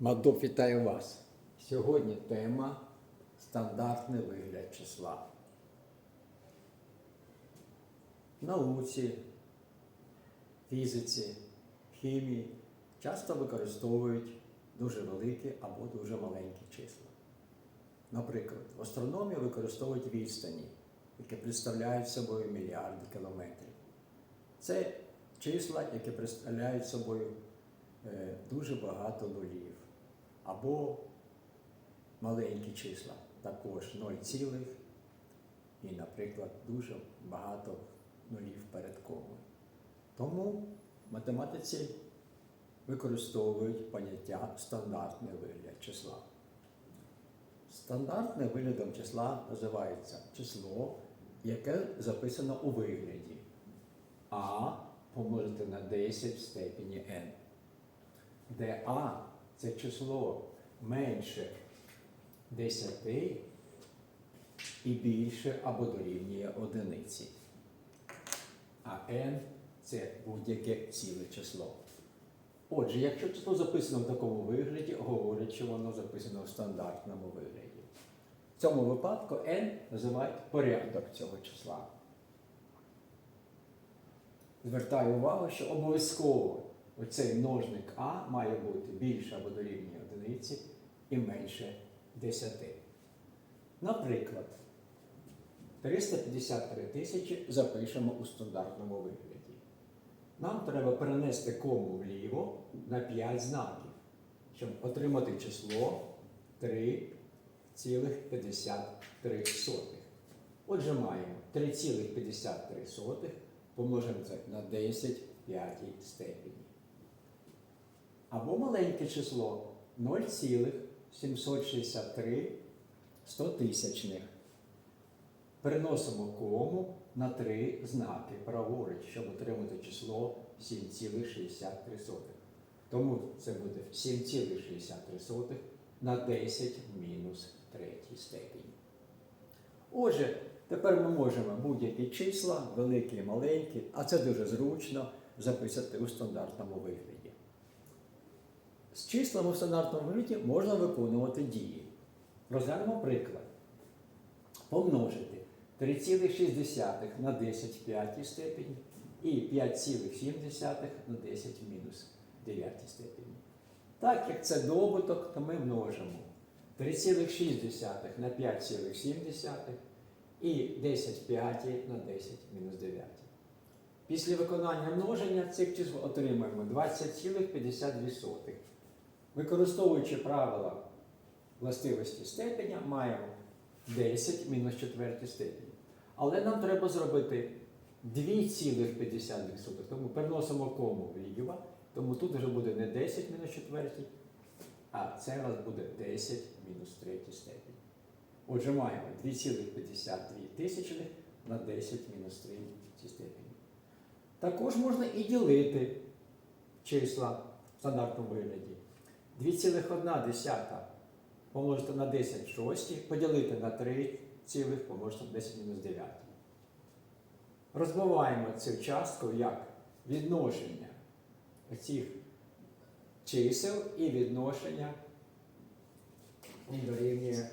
Мадоп вітаю вас. Сьогодні тема стандартний вигляд числа. В науці, фізиці, хімії часто використовують дуже великі або дуже маленькі числа. Наприклад, в астрономії використовують відстані, які представляють собою мільярди кілометрів. Це числа, які представляють собою е, дуже багато нулів. Або маленькі числа, також 0, цілих і, наприклад, дуже багато нулів перед комою. Тому математиці використовують поняття стандартний вигляд числа. Стандартним виглядом числа називається число, яке записано у вигляді а помножити на 10 в степені n, де а це число менше 10 і більше або дорівнює одиниці. А n це будь-яке ціле число. Отже, якщо число записано в такому вигляді, говорять, що воно записано в стандартному вигляді. В цьому випадку n називають порядок цього числа. Звертаю увагу, що обов'язково оцей множник А має бути більше або дорівнює одиниці і менше 10. Наприклад, 353 тисячі запишемо у стандартному вигляді. Нам треба перенести кому вліво на 5 знаків, щоб отримати число 3,53. Отже, маємо 3,53 помножимо це на 10 в п'ятій степені. Або маленьке число 0,763 стотисячних. Переносимо кому на три знаки праворуч, щоб отримати число 7,63. Тому це буде 7,63 на 10 в мінус третій степені. Отже, тепер ми можемо будь-які числа, великі і маленькі, а це дуже зручно записати у стандартному вигляді. З числами в стандартному вигляді можна виконувати дії. Розглянемо приклад. Помножити 3,6 на 10 в п'ятій степені і 5,7 на 10 в мінус 9 степені. Так як це добуток, то ми множимо 3,6 на 5,7 і 10 п'ятій на 10 мінус 9. Після виконання множення цих чисел отримаємо 20,52. Використовуючи правила властивості степеня, маємо 10 мінус 4 степені. Але нам треба зробити 2,52. Тому переносимо кому вліво, тому тут вже буде не 10 мінус 4, а це у нас буде 10 мінус 3 степені. Отже, маємо 2,52 тисячних на 10 мінус 3 степені. Також можна і ділити числа в стандартному вигляді. 2,1 помножити на 10 в шостій, поділити на 3 цілих помножити на 10 мінус 9. Розбиваємо цю частку як відношення цих чисел і відношення дорівнює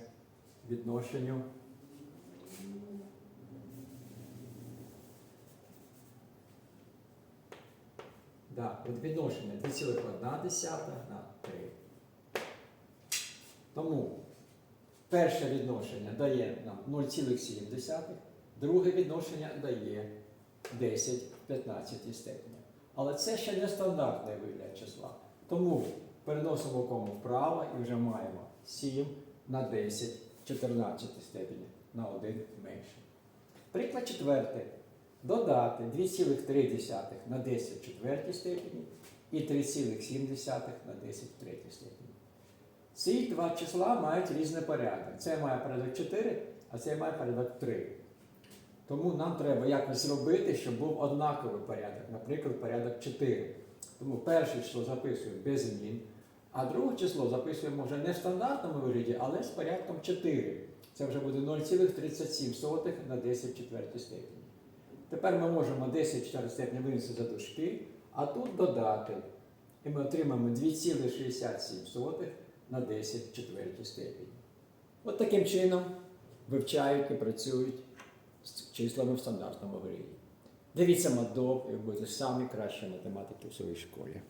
відношенню Да, відношення 2,1 на 3. Тому перше відношення дає нам 0,7, друге відношення дає 10 в 15 степені. Але це ще не стандартний вигляд числа. Тому переносимо кому вправо і вже маємо 7 на 10 в 14 степені на 1 менше. Приклад четвертий. Додати 2,3 на 10 в четвертій степені і 3,7 на 10 в третій степені. Ці два числа мають різний порядок. Це має порядок 4, а це має порядок 3. Тому нам треба якось зробити, щоб був однаковий порядок, наприклад, порядок 4. Тому перше число записуємо без змін, а друге число записуємо вже не в стандартному вигляді, але з порядком 4. Це вже буде 0,37 на 10 в четвертій степені. Тепер ми можемо 10 в четвертій степені винести за дужки, а тут додати І ми отримаємо 2,67 на 10 в четвертій степені. От таким чином вивчають і працюють з числами в стандартному грилі. Дивіться мадов, і будете самі кращі математики в своїй школі.